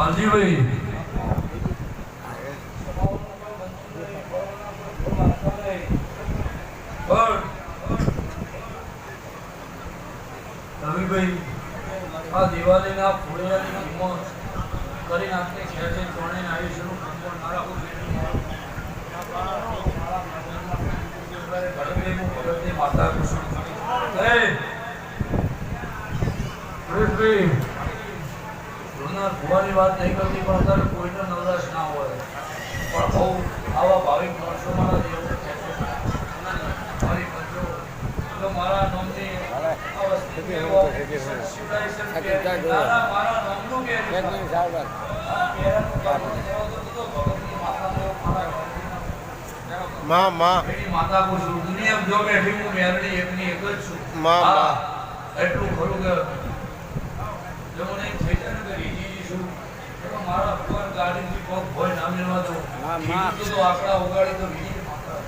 વાલજીભાઈ રવિભાઈ આ દિવાળીના ફોડિયાની કિંમત કરીને આપણે ખેંચે ચોણે આવીશું પણ મારા કોઈ ભગતની માતા કુસુમ સુરેશભાઈ વાત નહીં કરતી પણ અત્યારે કોઈને નવરાશ ના હોય. પણ બહુ આવા ભાવિક માણસો મારા દેવ મારી નામની નામનું કે? માં માં. માતા કો છું દુનિયા જો બેઠી હું મેરડી એકની એક જ છું. માં, માં. એટલું ખરું કે જો એમ થઈ જાય ને કે રીજી છું તો મારા ભગવાન ગાડીથી પગ ભોય ના મેળવા દઉં માં, તો તો ઉગાડી તો રીજી માતા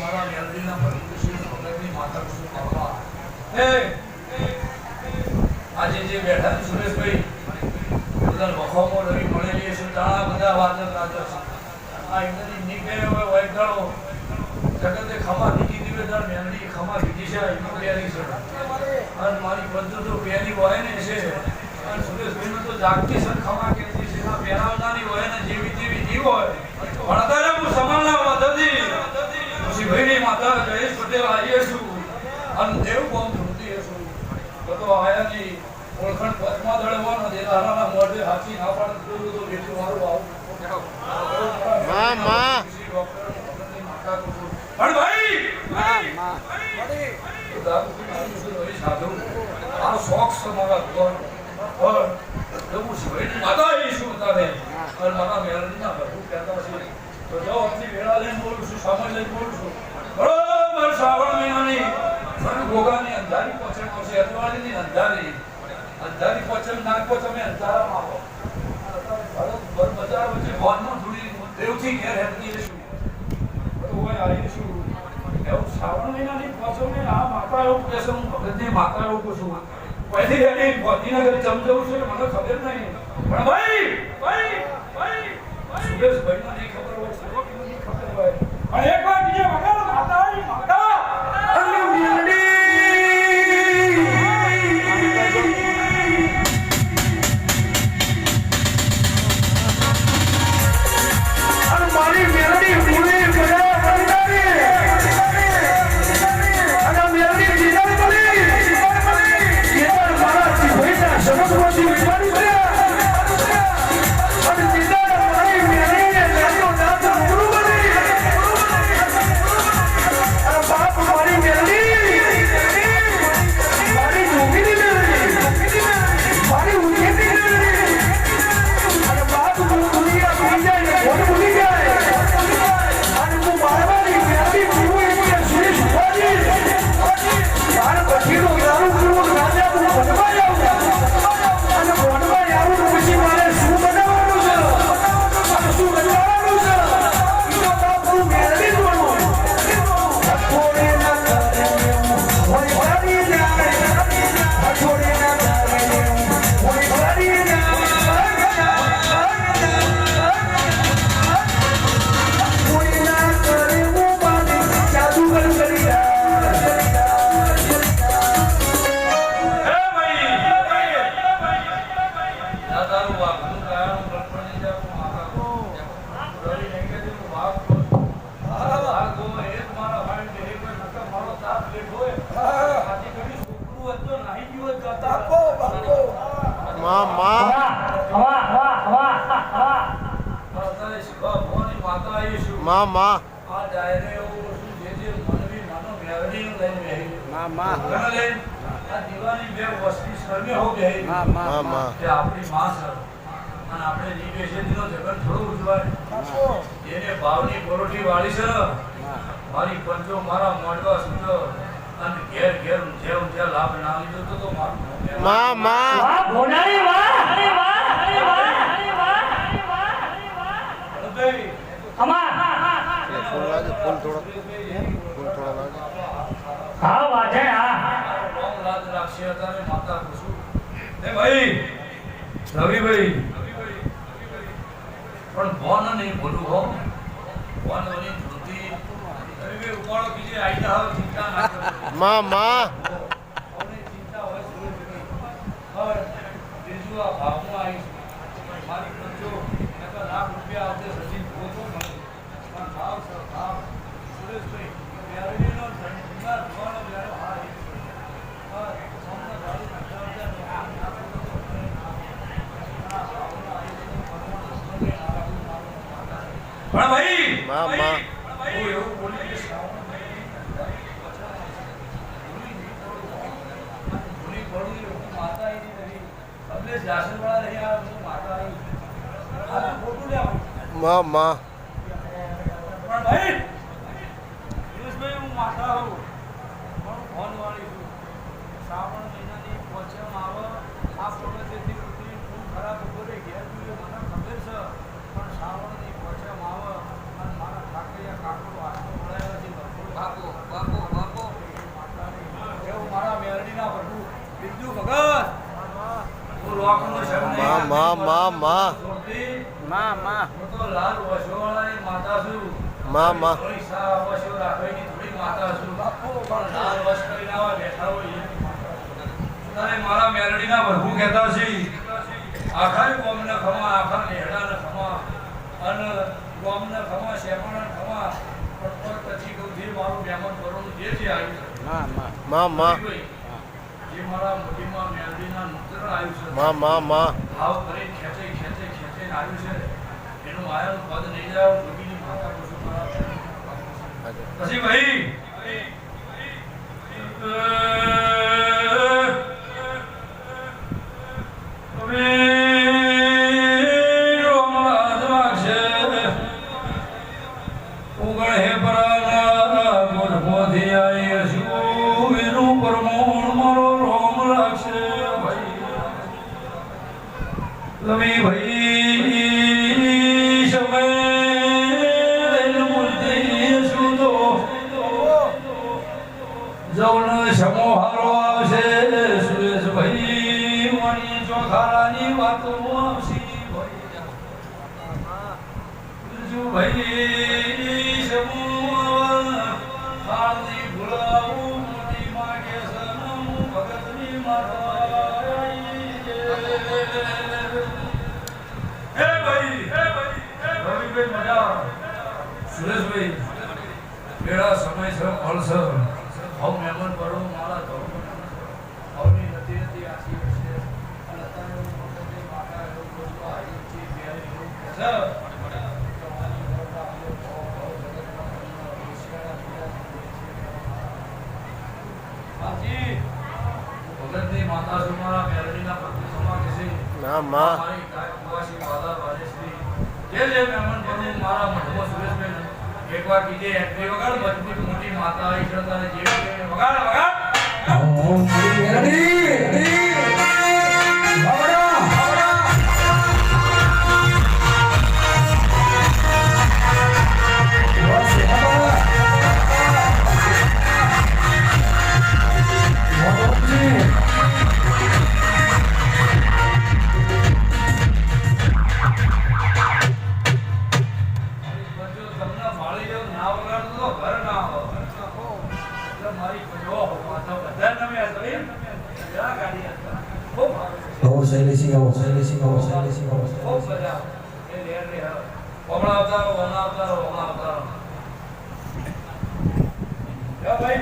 મારા મેરડીના પરિકૃષ્ણ ભગતની માતા કુસુમ બાપા. હે આજે જે બેઠા સુરેશભાઈ બધા વખોમો રવિ મળેલી છે ઘણા બધા વાદક રાજા છે. આ એકદમ નીકળે હવે વૈગણો જગતે ખમા નીકળી દીવે દર મેલડી ખમા દીધી છે પ્યારી છે. અને મારી બધું તો પહેલી હોય ને છે. અને સુરેશભાઈનો તો જાગતી સરખામાં છે આ પહેરાવનારી હોય ને જેવી તેવી જીવ હોય પણ અત્યારે હું સમાનના મદદી ઋષિભાઈની માતા જયેશ પટેલ આવીએ છું. અને દેવ બોમ્બ ધૂળતી છું. તો આયાની ઓળખાણ પચમા દળે હોય ને હારાના મોઢે હાથી ના પણ તો તો બેઠું મારું આવું. માં, માં. પણ ભાઈ માં માં. છે પણ છે છે વેળા લઈને બોલું છું છું. બરાબર શ્રાવણ મહિનાની મને ગોગાની અંધારી પહોંચે પહોંચે અજવાળીની અંધારી. અંધારી પહોંચે નાખો તમે અંધારામાં આવો. ભારત ભર બજાર વચ્ચે ભવનમાં થોડી દેવથી ઘેર હેઠી રહીશું બધું હોય આવીશું એવું શ્રાવણ મહિનાની પાછો ને આ માતા એવું કહે છે, હું ભગતની માતા એવું કહું છું પહેલી હેડી ગાંધીનગર ચમજવું છે મને ખબર નહીં. પણ ભાઈ ભાઈ ભાઈ સુરેશભાઈને નહીં ખબર Let's go, જગત થોડો ઉજવાય એને ભાવની પરોઠી વાળી છે મારી પંચો મારા મોઢવા સુજો અને ઘેર ઘેર જેવ જે લાભ ના લીધો તો તો મારું મોં મેં જતાને માતા આપું છું. એ ભાઈ, રવિભાઈ. પણ બોન નહીં બોલું હો. બોન બની ધૃતિ. રવિભાઈ, ઉપાડો બીજે આઈતા હવે ચિંતા ના કરો. માં માં. લે માં માં માં પણ ભાઈ દિનેશભાઈ હું માતા હોઉં પણ હું ભોનવાળી છું શ્રાવણ મહિનાની પોચમ આવે આ પગથિયેથી ઉતરી ખૂબ ખરાબ બપોરે ઘેર જોઈએ મને ખબર છે પણ શ્રાવણની પોચમ આવે અને મારા ઠાકરિયા કાકડો હાથો મળ્યા છે બાપો બાપો બાપો એવું મારા મેરડીના પ્રભુ બિંદુ ભગત હું લોકનો શબ્દ નહીં માં, માં, માં, માં. માં માં. માં માં. મારા મેલડીના પ્રભુ કહેતા છે આખા ગોમને ખમા આખા નેહડાને ખમા અને ગોમને ખમા શેમાણાને ખમા પણ પછી કહું જે મારું મહેમાન કરવાનું જે છે આવ્યું માં. માં માં. જે મારા મોટીમાં મેલડીના નૂતન આવ્યું છે માં માં માં ભાવ કરી ખેંચે ખેંચે ખેંચે આવ્યું છે એનું માયાનું પદ નહીં જાય જોગીની માતા મારા પછી ભાઈ લમી ભાઈ સમય લઈને બોલતી શું તો જૌન સમો હારો આવશે સુરેશભાઈ મારી ચોખારાની વાતો આવશે ભાઈ સમો હાલની ભૂલાવું સુરેશભાઈ મેળા સમય છે ફળ છે હું મહેમાન પડો મારા તો હવની નથી નથી આશી છે અને અત્યારે હું પોતે માતા એવું બધું આવી છે એવું માં. માં રાજેશ્રી જે જે મહેમાન બને મારા મઠમાં સુરેશભાઈ એકવાર બીજે એટલી વગાડ મોટી માતા આવી છે તને જે કે વગાડ વગાડ આવે છે. આવો શૈલેષી આવો શૈલેષી આવો ખૂબ મજા. હમણાં અવતારો, હમણાં અવતારો, હમણાં અવતારો. ભાઈ,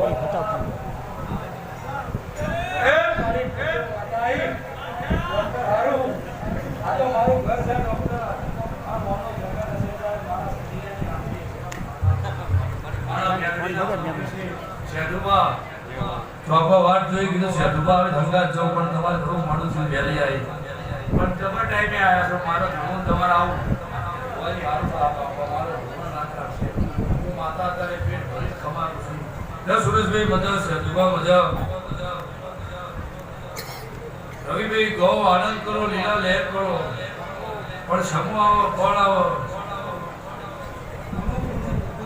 હોય. એ મારી ઘરે વાતા આવી. ડોક્ટર હારું. આ તો મારું ઘર છે, ડોક્ટર. આ મોનો જગત હશે, ત્યારે મારા સતીયાની આરતી છે. મારા મેલડીના છે. શેઠુબા. જોઈ કીધું હવે ધંધા જાઉં પણ તમારે થોડું મોડું થયું વહેલી આવી. પણ તમે ટાઈમે આવ્યા છો મારો હું તમારે આવું. હું માતા અત્યારે પેટ ભરી જ છું. જય સુરેશભાઈ મજા શેઠુબા મજા. રવિભાઈ ગૌ આનંદ કરો લીલા લહેર કરો. પણ સમૂહ આવો ફળ આવો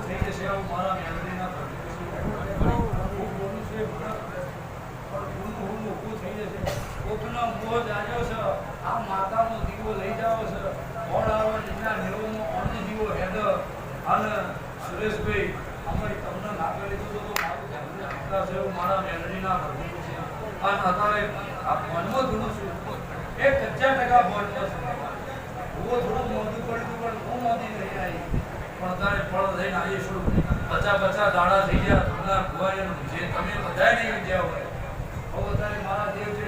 થઈ જશે આવું મારા મેલડીના લઈ એ કચ્ચા ટકા ફોનમાં છે. હું પડ્યું પણ હું નહીં આવી. પણ અત્યારે ફળ લઈને આવીશું પચાસ પચાસ દાડા થઈ ગયા. તમને તમે બધા નહીં ગયા હોય. હવે અત્યારે મારા દેવ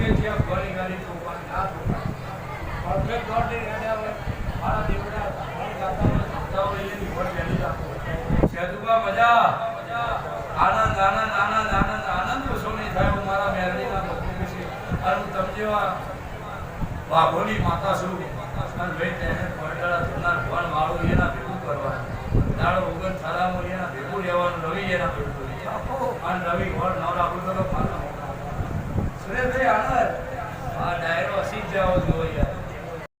કે ત્યાં વાઘોની માતા છું, અને ભાઈ થનાર ભણ વાળું એના ભેગું કરવાનું. દાડો ઉગન થરામાં એના ભેગું રહેવાનું, રવિ એના ભેગું અને રવિ ઘર ન રાખું તો માતા સુરેશભાઈ આનંદ. આ ડાયરો હસી જ જોવો યાર